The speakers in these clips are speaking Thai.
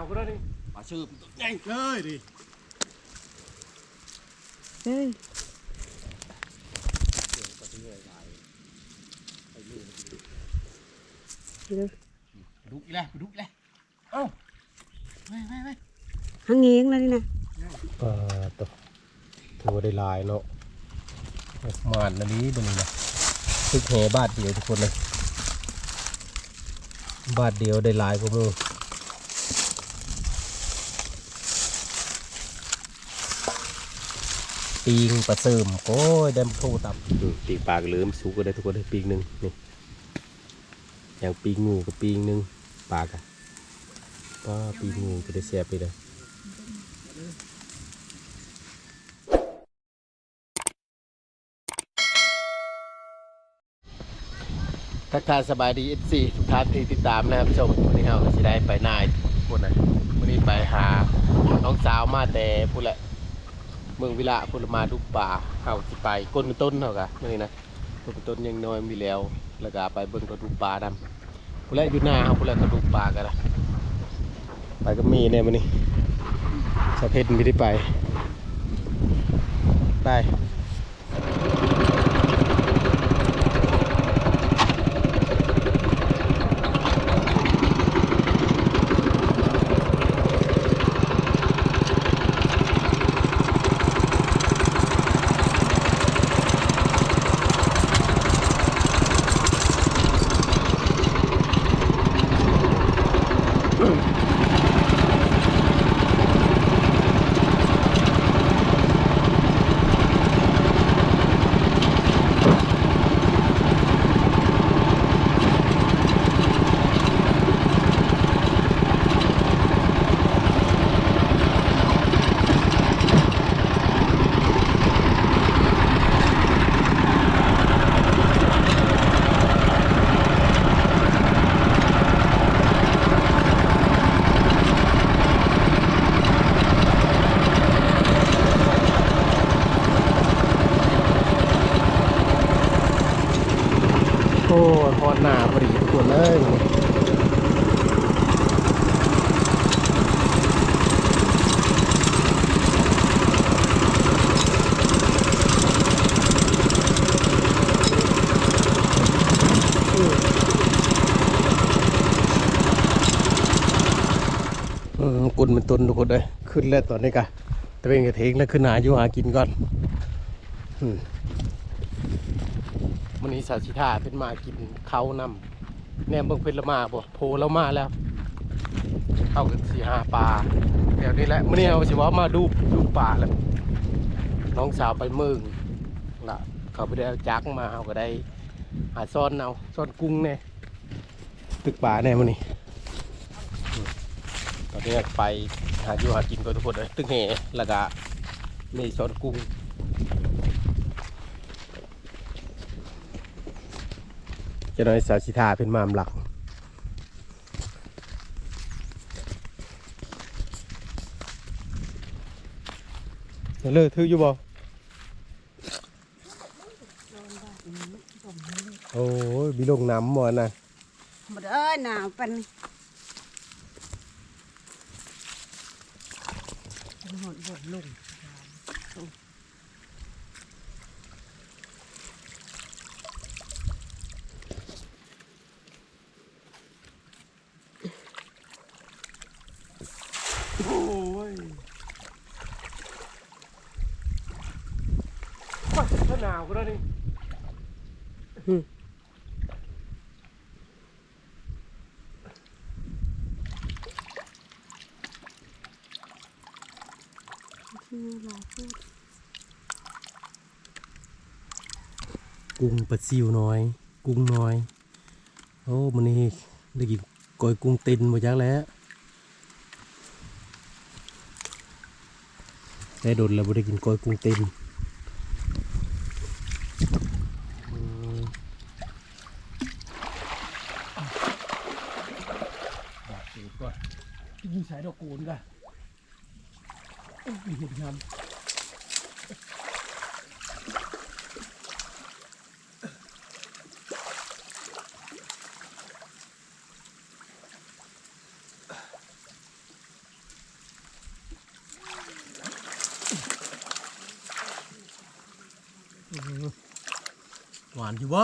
าวก็ได้นี่ปลาชื่อใหญ่เลยดิเฮ้ยดุกอีแล้วดุกอีแล้วเอ้าไม่ไม่ไม่หังเงงแล้วนี่นะปลาตัวตัวได้ลายเนาะมานอันนี้ตัวนี้นะทึกแหบาทเดียวทุกคนเลยบาทเดียวได้ลายกว่ามือ ปีงปลาเสริมโอ้ยได้มาโทตับปีกปลากเหลือมสูงก็ได้ทุกคนได้ปีกหนึ่งนี่อย่างปีกงูกับปีกหนึ่งปลากอะป้าปีกงูก็ได้เสียบไปเลยทักทายสบายดีเอซีทุกท่านที่ติดตามนะครับผู้ชมวันนี้เราก็จะได้ไปนายพูดนะวันนี้ไปหาน้องสาวมาแต่พูดแหละ เมืองวิละพลมาทุกป่าเขาสิไปก้นต้นเขากะนี่นะก้นต้นยังน้อยมีแล้วแล้วก็ไปเบิ่งกระดูกป่านำพูดแหละอยู่หน้าเขาพูดแหละกระดูกป่ากันนะไปก็มีเนี่ยวันนี้สะเพ็ดไม่ได้ไปไป กุนเป็นต้นทุกคนเลยขึ้นแล้วตอนนี้กะตะเป็นกระเทงแล้วขึ้นหาอยู่หากินก่อนมันนี้สาชิธาเป็นมากินเขาวนำแนมเบิ่งเป็นละมาบ่โพและมาแล้วเอากันสีหาปลาเดี๋ยวนี้แหละมื่อนี้เอาสิว่ามาดูดูปลาแล้วน้องสาวไปเมืองละเขาไปได้จักมาเขาก็ได้หาซ่อนเอาซ่อนกุ้งเนี่ยตึกปลาเนี่ยมื่อนี้ อนนี้ไปหาอยู่หากินกันทุกคนเลยตึกเหแล้วก็มีซ่อนกุ้งจะน้อยสาวชิทาเป็นมามหลักเดี๋ยวเลยถืออยู่บ่โอ้ยมีลงน้ำบ่นะหมดเอ้ยหนาวปัน หดลงโอ้ยข้าหนาวก็ได้นี่ ที่ลาพูด กุ้งปลาซิวน้อย กุ้งน้อย โอ้มันนี่ได้กินก้อยกุ้งเต็นหมดยักแล้วได้โดนแล้วบ่ได้กินก้อยกุ้งเต็นอ่าสวยก่อนยิงสายดอกโกนก่อนโอ้ยเห็นงาม หวานอยู่บ่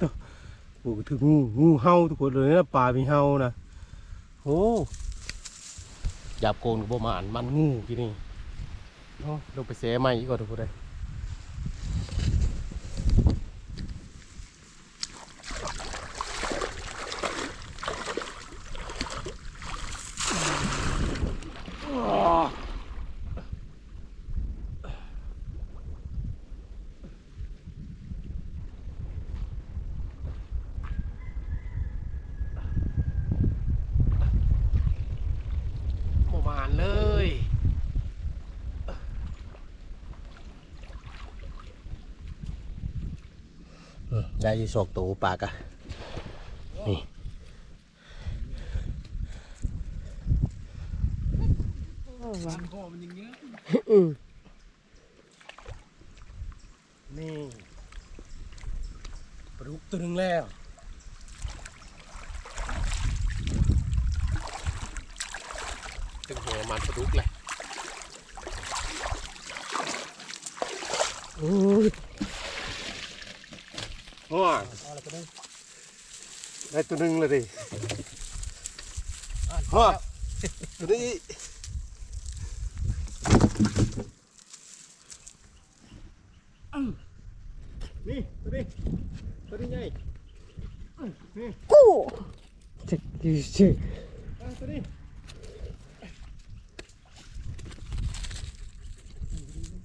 ตัวโอ้ถึงงูงูเห่าทุกคนเลยนะป่ามีเห่านะโอ้หยาบโกนกับประมาณมันงูที่นี่เนาะลงไปเสียใหม่อีกก่อนทุกคนเลย ประมาณเลยอืม ได้อยี่สอกตัวปลากะนี่ร้านคอมันยังเยอะอืมนี่ปลาดุกตัวหนึงแล้วตึงหัวมันปลาดุกเลยโอ้ย ว้าได้ตัวหนึงเลยดิฮะตัวนี้นี่ตัวนี้ตัวนี้ไงนี่กู้จะกี่ชื่ออะตัวนี้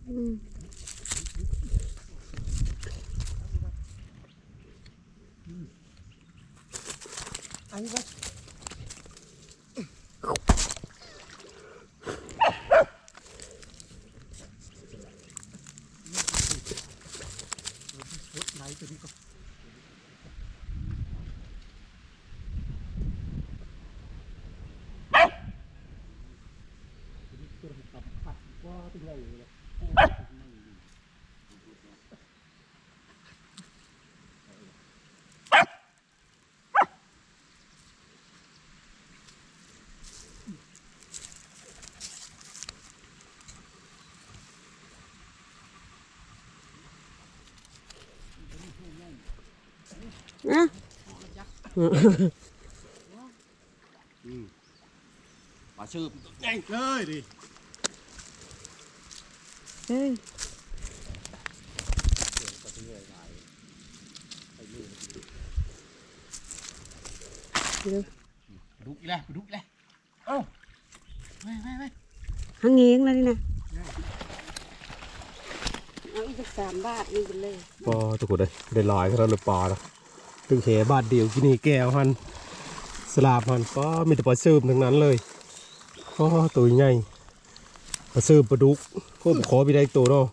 อืม อันนี้วะไหนตัวนี้ก็ ว่าตัวใหญ่เลยนะปลาชืบใหญ่เลยดิ เฮ้ยดุกอีแล้วดุกอีแล้วเอ้าไม่ไม่ไม่หางเงี้ยงแล้วนี่นะเอาอีกสามบาทนี่ไปเลยปอทุกคนเลยได้ลอยเขาเลยปอนะตึงเขบาทเดียวกินนี่แก้วหันสลาบหันปอมีแต่ปลาซึมทั้งนั้นเลยปอตัวใหญ่ ปลาซึมปลาดุกพวกขอไปได้อีกตัวเนาะ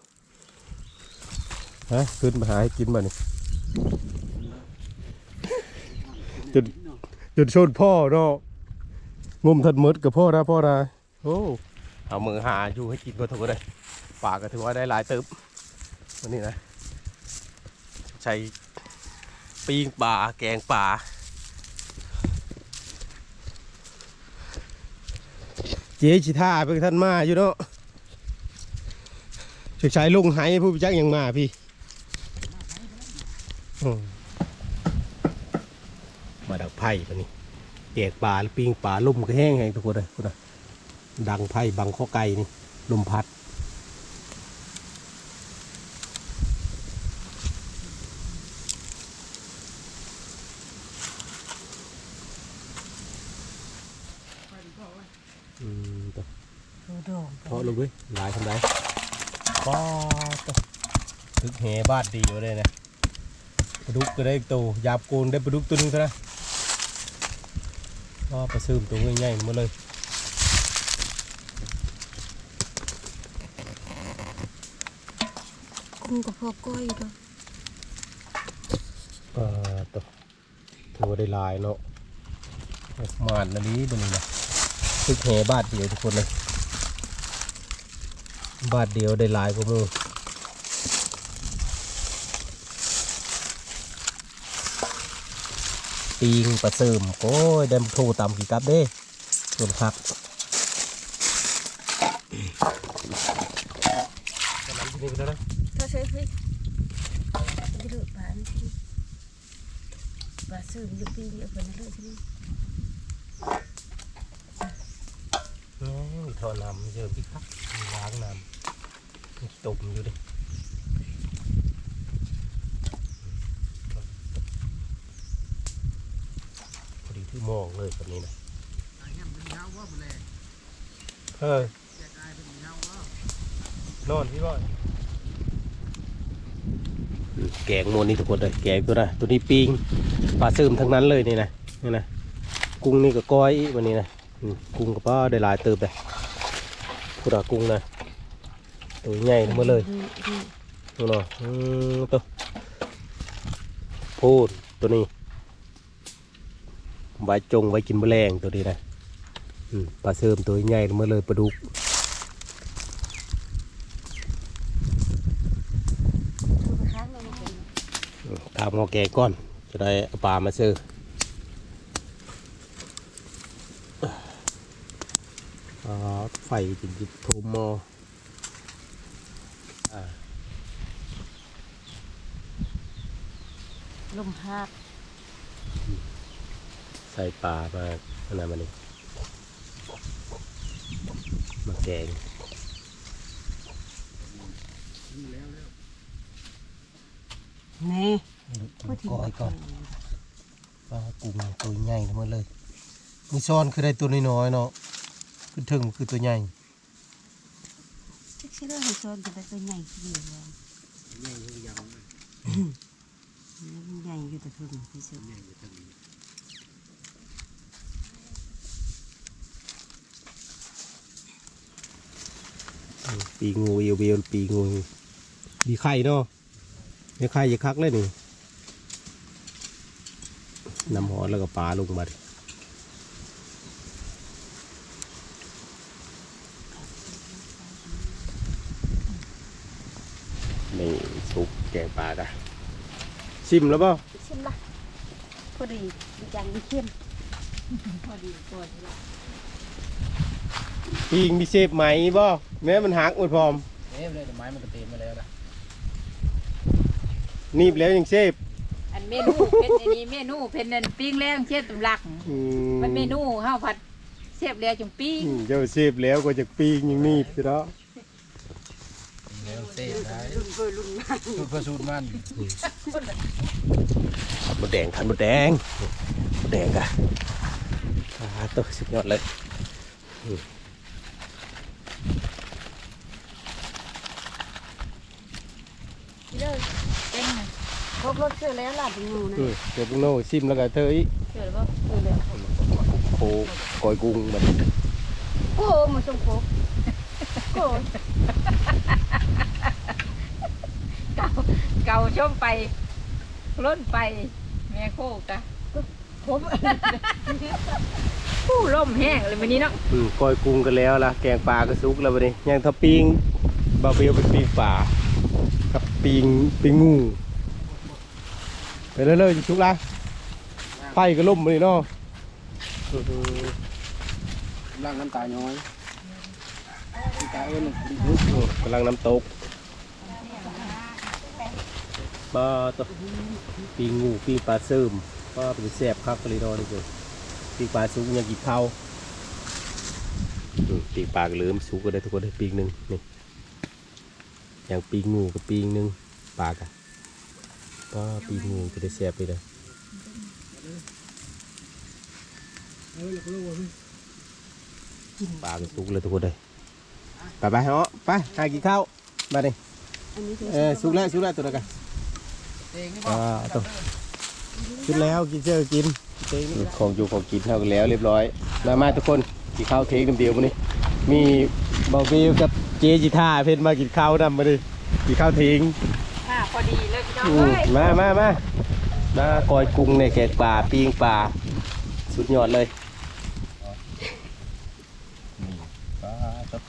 ฮะขึ้นมาหาให้กินมานี่จุดจุดชนพ่อเนาะงมทัดมดกับพ่อนะพ่อนะโอ้เอามือหาอยู่ให้กินก็ถูกเลยปากก็ถือว่าได้หลายตึบวันนี้นะ ใช้ปีงป่าแกงป่าเจ๊ชิท่าเพิ่งท่านมาอยู่เนาะ ช่วยใช้ลุงไห้ผู้พิจักยังมาพี่อืมมาดักไผ่ปะนี่แกงป่าหรือปีงป่าลุ่มก็แห้งแห้งทุกคนเลยคุณนะดังไผ่บังข้อไก่นี่ลมพัดอืมตัวดูดองเพาะลงด้วยหลายทำไรป้อตัวทึกแห บาดดีอยู่เลยนะปลาดุกก็ได้อีกตัวยาบโกนได้ปลาดุกตัวหนึงเท่านั้นก็ปลาซึมตัวง่ายๆมาเลยกุ้งกับพ่อก้อยตัวปลาตัวถือว่าได้หลายเนาะมานอันนี้ตัวนี้นะทึกแหบาดเดียวทุกคนเลย บาทเดียวได้หลายกว่าหมือ ปีงปลาเสริมโอ้ยเดมโทรตำกี่กับเด้ส่วนพักน้ำที่นี่ไปแล้วนะถ้าใช้พริกจะดูปลาไม่ใช่ปลาซื้อมันจะปีนเอาไปนั่นเลยใช่ไหมอืมทอน้ำเยอะพี่ครับล้างน้ำมันต้มอยู่ดิพอดีที่ มองเลยแบบนี้นะเออนอนพี่บอยแกงโมนี่ทุกคนเลยแกงตัวนะตัวนี้ปิงปลาซึมทั้งนั้นเลยนี่นะนี่นะกุ้งนี่ก็ก้อยอีกวันนี้นะอืมกุ้งก็ป้าได้หลายเติบเลยพุดากุ้งนะตัวใหญ่ทั้งหมดเลยนู่นน่ะอืมตัวพูดตัวนี้ ไว้จงไว้กินแมลงตัวนี้นะอืมปลาเสริมตัวใหญ่เมื่อเลยปลาดุกคือไปค้างเรามาเป็นอืมทำงอแกก่อน จะได้เอาปลามาซื้ออ่าไฟจิจิโทมมออ่าลมพัด ใส่ปลามาขนาดมันนี่มาแกงนี่ก้อยก่อนปลากุ้งตัวใหญ่ทั้งหมดเลยมีซ้อนคือได้ตัวน้อยๆเนาะคือถึงคือตัวใหญ่ชิคชิคเลยโซนจะไปเป็นใหญ่ที่เดียวเลยมันใหญ่อยู่แต่ทุนที่สุด ปีงูเอวเบลปีงูมีไข่เนาะมีไข่จะคักเลยนี่น้ำหอแล้วก็ปลาลงมาดินี่สุกแกงปลากะชิมแล้วเปล่าชิมละพอดีดีจังดีเข้มพอดีพอดี ปีงมีเชฟไหมบ่แม้มันหักหมดพร้อมเอ๊ะเลยแต่ไม้มันก็เต็มมาแล้วนะนีบแล้วยังเชฟอันเมนูเป็นอันนี้เมนูเป็นอันปิ้งแรงเช็ดตุ่มลัก อืมันเมนูข้าวผัดเสียบแล้วจุ่มปิ้งอืมเจ้าเชฟแล้วก็จะปีงยังนีบสิเนาะแล้วเซ่ได้รุ่นเบอร์รุ่นมากสูตรก็สูตรมันขันบดแดงขันบดแดงบดแดงกะอ่าตัวสุดยอดเลยอืม เลยเป็นไงครบรถเชื่อแล้วล่ะเป็นงูนะอืมเดี๋ยวพวกโน่ซิมแล้วก็เธออีกเชื่อหรือเปล่าเชื่อเลยโคกอยกุ้งมันโอ้มาส่งโคโอ้เก่าเก่าช่มไปล้นไปแม่โคกอะผมผู้ล่มแห้งเลยวันนี้เนาะอืมกอยกุ้งกันแล้วล่ะแกงปลาก็สุกแล้ววันนี้ยังถ้าปิงบาเบลเป็นปิงป่ากับ ปิงปิงงูไปเรื่อยๆสุกละไผ่ก็ล่มมาเลยเนาะอื้อหือล่างน้ำตาย้อยน้ำตาเอิ้นดีทุกโอ้กำลังน้ำตกปลาตัวปีงูปีปลาเสริมปลาเป็นแสบครับกะลิดอนี่เลยปีปลาสุกยังกี่เท่าอืมปีปลากระเหลือมสุกก็ได้ทุกคนได้ปีกหนึ่งนี่ อย่างปีงูกับปีหนึ่งปลากะปลาปีงูจะได้แสบไปเลยปลาก็สุกเลยทุกคนเลยไปไปเนาะไปหากินข้าวมาดิเออสุกแล้วสุกแล้วตัวนั้นกันอ่าตัวกินแล้วกินเจอกินของอยู่ของกินเท่ากันแล้วเรียบร้อยมามาทุกคนกินข้าวเค้กเดียวมานี่มีบอฟิวกับ จจิท่าเพิ่นมากินข้าวนำมาดิกินข้าวทิ้งอ่าพอดีเลยพี่น้องอืมเอ้ยมามามามากอยกุ้งในแกงป่าปิ้งป่า สุดยอดเลยนี่ปลาตับ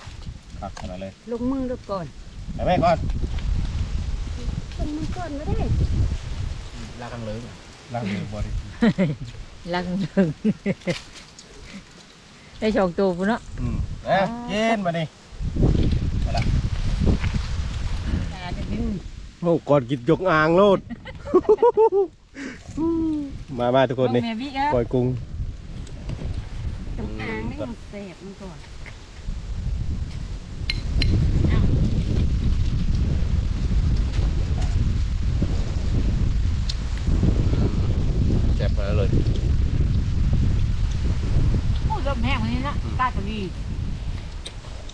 ผักขนาดเลยลงมือแล้วก่อนไปแม่ก่อนลงมือก่อนไม่ได้ลากันเลยล้างมือบริลังถึงได้ชองตัวพุ่นเนาะอืมเอ้ยเย็นมาดิมาละ โอ้ก่อนกินยกอ่างโลด มามาทุกคนนี่แม่บิ๊กอะปล่อยกุ้งตรงกลางนี่มันแสบมันก่อนแซ่บมาเลยโอ้ยลมแห้งวันนี้นะกล้ากะลี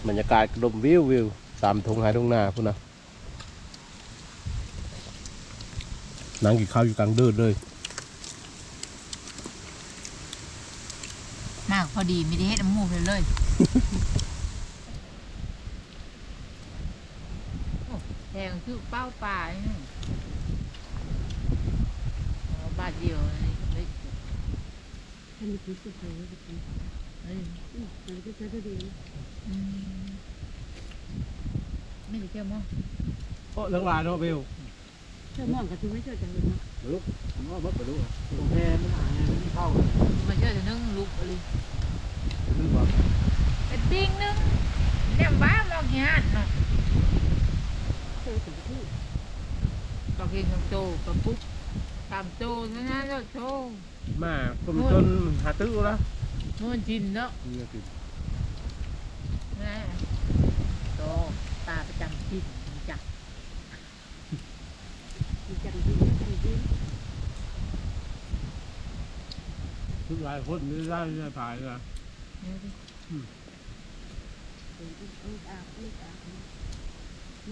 บรรยากาศลมวิววิวตามทงหายทงนาพุ่นนะ นั่งกินข้าวอยู่กลางเดินเลย มากพอดีไม่ได้เฮ็ดน้ำมูกเลยเลยโอ้แดงคือเป้าป่านี่เอาบาทเดียวนี่เลยมันมีพิษสุดเลยจริงเฮ้ยๆอืมมันก็จะได้ดีอืมไม่ได้เจ้ามั้ง โอ้เรื่องราวเนาะวิว เชื่อมองกับที่ไม่เชื่อใจเลยนะลุกผมว่าเบิดไปลุกตรงแพมันหาไงมันเข้าเลยมาเชื่อจะนึ่งลูกเลยนึกว่าเป็นปิ้งนึงเนี่ยบ้ามองกี่หันเนาะเชื่อถึงที่ก็กินกับโตกับปุ๊บตามโตนะนะแล้วโตมาผมจนหาตื้อแล้วมันจินเนาะนี่คือนะโตตาประจำทิศจัก มี จังที่จังที่ทุกหลายคนนี่ได้ได้ถ่ายนะเลย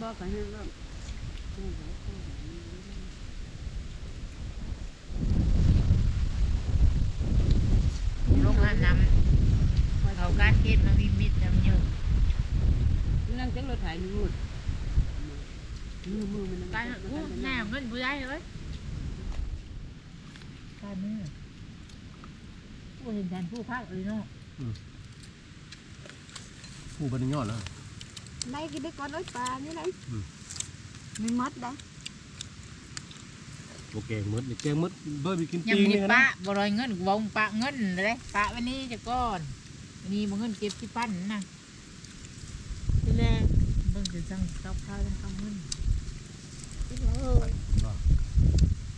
บอกกันให้ว่าลงหันน้ำเขาการเกณฑ์มันมีมิดน้ำเยอะนั่งจังรถถ่ายมือ มือมือมันการอู้แน่เงินผู้ใหญ่เลยการมือผู้เห็นแทนผู้พักเลยเนาะผู้บรรยอดแล้วได้กินได้ก่อนร้อยปลานี่เลยอืมมีมัดได้โอเคมดนี่แกงมดเบิ่มกินยังปีมีนี่ปะนะบ่รอยเงินวงปะเงินเลยปะวันนี้จะก้อนวันนี้บ่เงินเก็บที่ปั้นนะนี่แหละเบิ่งจะสั่งกับข้าวแล้วเอาเงิน ที่เขาเออ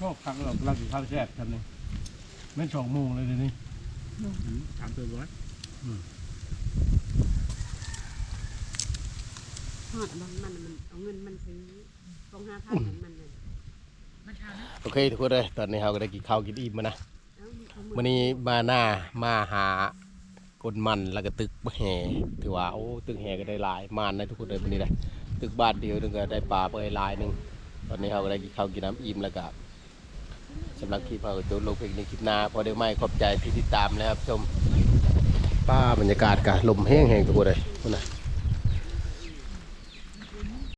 ชอบครั้งเรากำลังกินข้าวแซ่บทำนี่ไม่สองโมงเลยเดี๋ยวนี้ถามตัวร้อยหอดบางมันมันเอาเงินมันซื้อตรงห้าพันมันเลย โอเคทุกคนเลยตอนนี้เราก็ได้กินข้าวกินอิ่มมานะ มือวันนี้มาหน้ามาหากนมันแล้วก็ตึกแห่ถือว่าโอ้ตึกแห่ก็ได้หลายมานนะทุกคนเลยวันนี้เลยตึกบ้านเดียวนึงก็ได้ปลาไปหลายหนึ่งตอนนี้เราก็ได้กินข้าวกินน้ำอิ่มแล้วก็สำหรับคลิปเราจบลงเพียงในคลิปหน้าพอได้ไหมขอบใจที่ติดตามนะครับชมป้าบรรยากาศกะลมแห้งๆทุกคนเลยพุ่นนะ